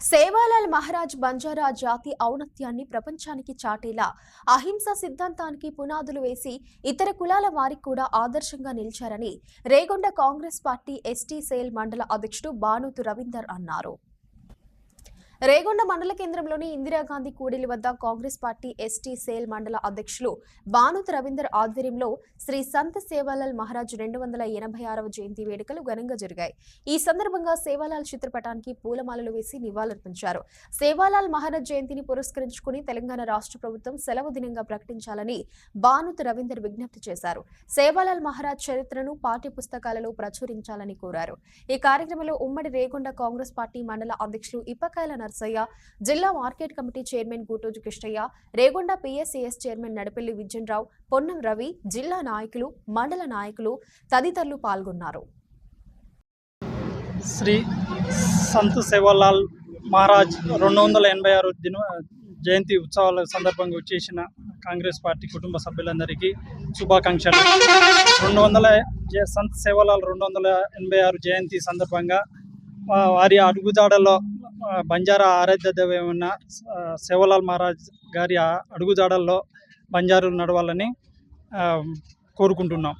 సేవాలాల్ మహారాజ్ బంజారా జాతి ఔన్నత్యాన్ని ప్రపంచానికి చాటేలా అహింస సిద్ధాంతానికి పునాదులు వేసి ఇతర కులాల వారికి కూడా ఆదర్శంగా నిలిచారని Regonda Congress party ST cell మండల అధ్యక్షుడు బానూతు రవీందర్ అన్నారు. రేగొండ మండల కేంద్రంలోని ఇందిరాగాంధీ కూడలి వద్ద కాంగ్రెస్ పార్టీ ఎస్టీ సేల్ మండల అధ్యక్షులు బానుత్ రవీందర్ ఆధ్వర్యంలో శ్రీ సంత్ సేవాలాల్ మహారాజ్ రెండు వందల ఎనభై ఆరవ జయంతి వేడుకలు ఘనంగా జరిగాయి. ఈ సందర్భంగా సేవాలాల్ చిత్రపటానికి పూలమాలలు వేసి నివాళులర్పించారు. సేవాలాల్ మహారాజ్ జయంతిని పురస్కరించుకుని తెలంగాణ రాష్ట్ర ప్రభుత్వం సెలవు దినంగా ప్రకటించాలని బానుత్ రవీందర్ విజ్ఞప్తి చేశారు. సేవాలాల్ మహారాజ్ చరిత్రను పాఠ్య పుస్తకాలలో ప్రచురించాలని కోరారు. ఈ కార్యక్రమంలో ఉమ్మడి రేగొండ కాంగ్రెస్ పార్టీ మండల అధ్యక్షులు ఇప్పకాయల నర్సయ్య జిల్లా market committee chairman Gootoju Krishnaiah Regonda PSCS chairman Nadapalli Vijayanarao Ponnam Ravi జిల్లా నాయకులు మండల నాయకులు తదితరులు పాల్గొన్నారు. శ్రీ సంత్ సేవాలాల్ మహారాజ్ రెండు వందల ఎనభై ఆరు దిన జయంతి ఉత్సవాల సందర్భంగా వచ్చేసిన కాంగ్రెస్ పార్టీ కుటుంబ సభ్యులందరికీ శుభాకాంక్షలు. రెండు వందల సంత్ సేవాలాల్ రెండు వందల ఎనభై ఆరు జయంతి సందర్భంగా వారి అడుగుజాడలో బంజారా ఆరాధ్య దైవమైన ఆ, మహారాజ్ గారి అడుగుజాడల్లో బంజారు నడవాలని కోరుకుంటున్నాం.